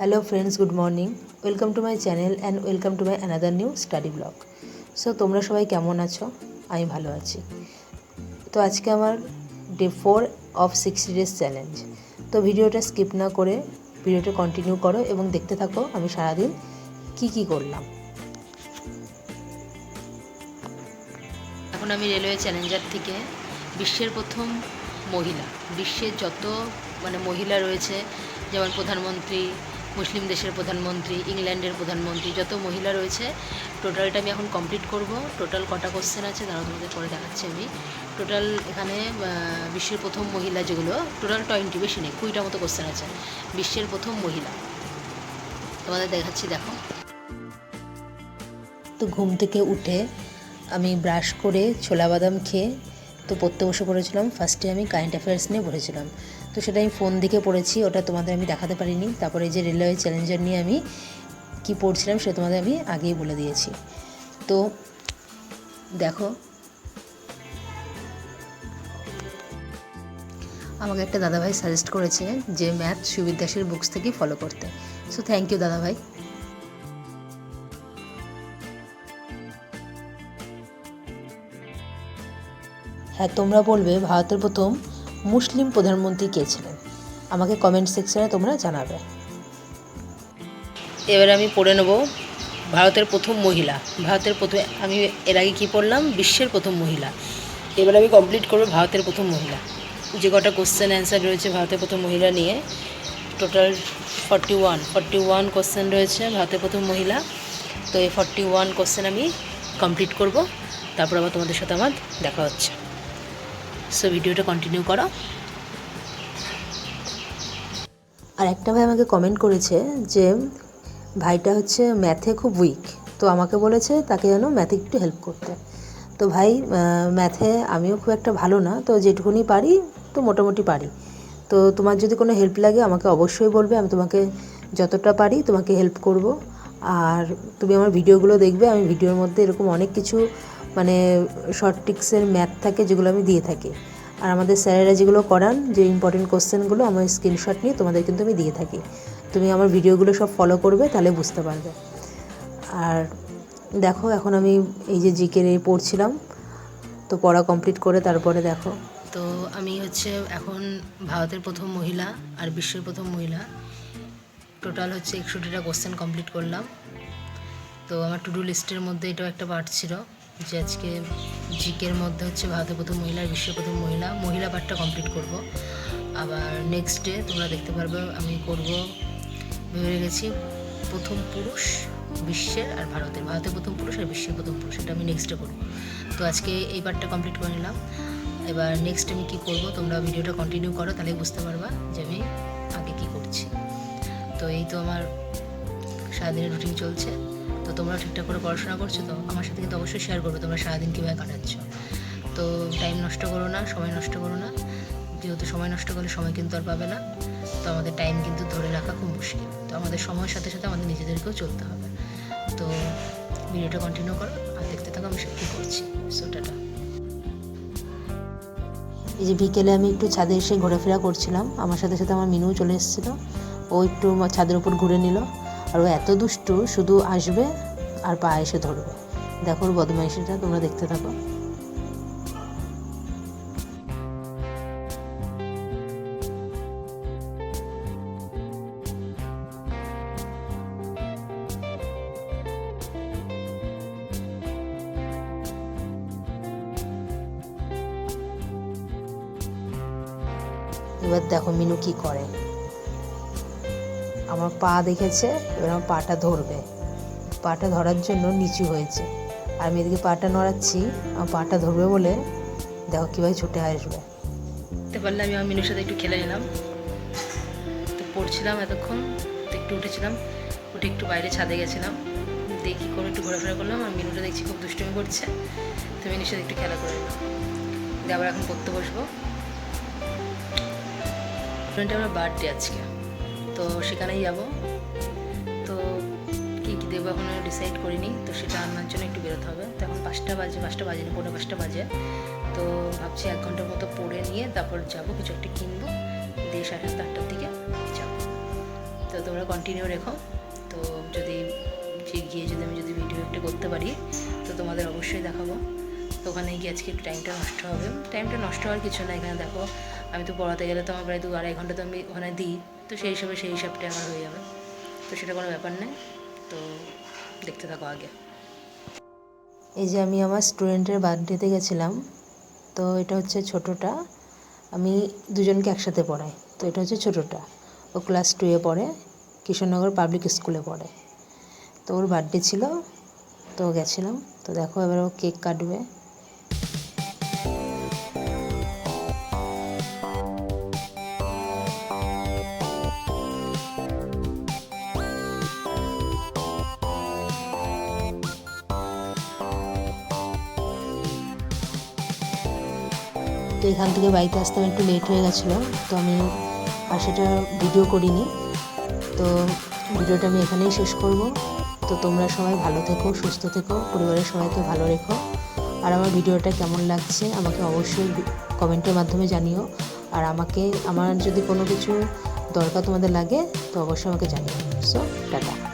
Hello friends good morning welcome to my channel and welcome to my another new study blog so তোমরা সবাই কেমন আছো? আমি ভালো আছি। তো আজকে আমার day four of sixty days challenge তো ভিডিওটা স্কিপ না করে ভিডিওটা কন্টিনিউ করো এবং দেখতে থাকো আমি সারাদিন কি কি করলাম। এখন আমি রেলওয়ে চ্যালেঞ্জার থেকে বিশ্বের প্রথম মহিলা, বিশ্বের যত মানে মহিলা রয়েছে, যেমন প্রধানমন্ত্রী মুসলিম দেশের প্রধানমন্ত্রী, ইংল্যান্ডের প্রধানমন্ত্রী, যত মহিলা রয়েছে টোটালটা আমি এখন কমপ্লিট করব। টোটাল কটা কোশ্চেন আছে, তারা তোমাদের পরে দেখাচ্ছি আমি। টোটাল এখানে বিশ্বের প্রথম মহিলা যেগুলো টোটাল টোয়েন্টি বেশি নেই, কুড়িটা মতো কোশ্চেন আছে। বিশ্বের প্রথম মহিলা। তোমাদের দেখাচ্ছি, দেখো। তো ঘুম থেকে উঠে আমি ব্রাশ করে ছোলা বাদাম খেয়ে তো পড়তে বসে পড়েছিলাম ফার্স্টে আমি কারেন্ট অ্যাফেয়ার্স নিয়ে পড়েছিলাম তো সেটা আমি ফোন দেখে পড়েছি, ওটা তোমাদের আমি দেখাতে পারিনি। তারপরে এই যে রেলওয়ে চ্যালেঞ্জার নিয়ে আমি কি পড়ছিলাম সেটা তোমাদের আমি আগেই বলে দিয়েছি। তো দেখো। আমাকে একটা দাদাভাই সাজেস্ট করেছে যে ম্যাথ সুবিদ্যাসের বুকস থেকে ফলো করতে। সো থ্যাংক ইউ দাদাভাই। হ্যাঁ তোমরা বলবে, ভারতের প্রথম মুসলিম প্রধানমন্ত্রী কে ছিলেন? আমাকে কমেন্ট সেকশনে তোমরা জানাবে। এবার আমি পড়ে নেব ভারতের প্রথম মহিলা। ভারতের প্রথম আমি এর আগে কী পড়লাম? বিশ্বের প্রথম মহিলা। এবার আমি কমপ্লিট করব ভারতের প্রথম মহিলা। যে কটা কোশ্চেন অ্যান্সার রয়েছে ভারতের প্রথম মহিলা নিয়ে। Total forty one forty one question রয়েছে ভারতের প্রথম মহিলা। তো এই ফর্টি ওয়ান কোশ্চেন আমি কমপ্লিট করব। তারপর আবার তোমাদের সাথে আমার দেখা হচ্ছে। সো ভিডিওটা কন্টিনিউ করো। আর একটা ভাই আমাকে কমেন্ট করেছে যে, ভাইটা হচ্ছে ম্যাথে খুব উইক তো আমাকে বলেছে তাকে যেন ম্যাথে একটু হেল্প করতে। তো ভাই ম্যাথে আমিও খুব একটা ভালো না, তো যেটুকুনি পারি, তো মোটামুটি পারি। তো তোমার যদি কোনো হেল্প লাগে, আমাকে অবশ্যই বলবে, আমি তোমাকে যতটা পারি তোমাকে হেল্প করব। আর তুমি আমার ভিডিওগুলো দেখবে, আমি ভিডিওর মধ্যে এরকম অনেক কিছু মানে শর্ট টিক্সের ম্যাথ থাকে যেগুলো আমি দিয়ে থাকি। আর আমাদের স্যারেরা যেগুলো করান, যে ইম্পর্টেন্ট কোশ্চেনগুলো আমার স্ক্রিনশট নিয়ে তোমাদের কিন্তু আমি দিয়ে থাকি। তুমি আমার ভিডিওগুলো সব ফলো করবে, তাহলে বুঝতে পারবে। আর দেখো, এখন আমি এই যে এই পড়ছিলাম, তো পড়া কমপ্লিট করে তারপরে দেখো। তো আমি হচ্ছে এখন ভারতের প্রথম মহিলা আর বিশ্বের প্রথম মহিলা। টোটাল হচ্ছে একষট্টিটা কোশ্চেন কমপ্লিট করলাম। তো আমার টু ডু লিস্টের মধ্যে এটাও একটা পার্ট ছিল। যে আজকে জিকের মধ্যে হচ্ছে ভারতের প্রথম মহিলা বিশ্বের প্রথম মহিলা মহিলা পার্টটা কমপ্লিট করব। আবার নেক্সট ডে তোমরা দেখতে পারবে, আমি করব, ভেবে রেখেছি, প্রথম পুরুষ বিশ্বের আর ভারতের। ভারতের প্রথম পুরুষ আর বিশ্বের প্রথম পুরুষ, এটা আমি নেক্সট ডে করব। তো আজকে এই পার্টটা কমপ্লিট করে নিলাম। এবার নেক্সট আমি কী করব, তোমরা ভিডিওটা কন্টিনিউ করো তাহলে বুঝতে পারবা যে আমি আগে কী করছি। তো এই তো আমার সারাদিনের রুটিন চলছে। তোমরা ঠিকঠাক করে পড়াশোনা করছ তো, আমার সাথে কিন্তু অবশ্যই শেয়ার করবে তোমরা সারাদিন কীভাবে কাটাচ্ছ। তো টাইম নষ্ট করো না, সময় নষ্ট করো না। যেহেতু সময় নষ্ট করলে সময় কিন্তু আর পাবে না। তো আমাদের টাইম কিন্তু ধরে রাখা খুব মুশকিল। তো আমাদের সময়ের সাথে সাথে আমাদের নিজেদেরকেও চলতে হবে। তো ভিডিওটা কন্টিনিউ করো আর দেখতে থাকো আমি কী করছি। সো টাটা। এই যে বিকেলে আমি একটু ছাদে এসে ঘোরাফেরা করছিলাম। আমার সাথে সাথে আমার মিনুও চলে এসেছিল। ও একটু ছাদের উপর ঘুরে নিল। আর ও এত দুষ্টু, শুধু আসবে আর পা এসে ধরবে। দেখো ওর বদমাইশিটা, তোমরা দেখতে থাকো। এবার দেখো মিনু কি করে। আমার পা দেখেছে, এবার আমার পাটা ধরবে। পাটা ধরার জন্য নিচু হয়েছে। আর আমি এদিকে পাটা নড়াচ্ছি, আমার পাটা ধরবে বলে দেখো কীভাবে ছুটে আসবে। দেখতে পারলে আমি আমার মিনুর সাথে একটু খেলে নিলাম। তো পড়ছিলাম এতক্ষণ, তো একটু উঠেছিলাম, উঠে একটু বাইরে ছাদে গেছিলাম। দেখি করে একটু ঘোরাফেরা করলাম, আর মিনুটা দেখছি খুব দুষ্টুমি করছে। তো মিনুর সাথে একটু খেলা করে নিলাম। দিয়ে আবার এখন পড়তে বসবো। আমার বার্থডে আজকে। তো সেখানেই যাব। তো কী কী দেবো এখনও ডিসাইড করিনি, তো সেটা আনার জন্য একটু বেরোতে হবে। তো এখন পাঁচটা বাজে পাঁচটা বাজে না পনেরো পাঁচটা বাজে। তো ভাবছি এক ঘণ্টার মতো পড়ে নিয়ে তারপর যাব, কিছু একটা কিনবো। দিয়ে সাড়ে সাতটা দিকে যাব। তো তোমরা কন্টিনিউ রেখো। তো যদি যে গিয়ে যদি আমি যদি ভিডিও একটা করতে পারি, তো তোমাদের অবশ্যই দেখাবো। তো ওখানে গিয়ে আজকে টাইমটা নষ্ট হবে। টাইমটা নষ্ট হওয়ার কিছু না এখানে দেখো। আমি তো পড়াতে গেলে তো আমার প্রায় দু আড়াই ঘণ্টা তো আমি ওখানে দিই। তো সেই হিসাবে সেই হিসাবটা আমার হয়ে যাবে। তো সেটা কোনো ব্যাপার নেই তো দেখতে থাকো আগে। এই যে আমি আমার স্টুডেন্টের বার্থডেতে গেছিলাম, তো এটা হচ্ছে ছোটোটা। আমি দুজনকে একসাথে পড়াই, তো এটা হচ্ছে ছোটোটা। ও ক্লাস টুয়ে পড়ে, কিশোরনগর পাবলিক স্কুলে পড়ে। তো ওর বার্থডে ছিল, তো গেছিলাম। তো দেখো এবার ও কেক কাটবে। তো এখান থেকে বাড়িতে আসতে আমার একটু লেট হয়ে গেছিল, তো আমি আর সেটা ভিডিও করিনি। তো ভিডিওটা আমি এখানেই শেষ করব। তো তোমরা সবাই ভালো থেকো, সুস্থ থেকো, পরিবারের সবাইকে ভালো রেখো। আর আমার ভিডিওটা কেমন লাগছে আমাকে অবশ্যই কমেন্টের মাধ্যমে জানিও। আর আমাকে, আমার যদি কোনো কিছু দরকার তোমাদের লাগে, তো অবশ্যই আমাকে জানিও। So tata.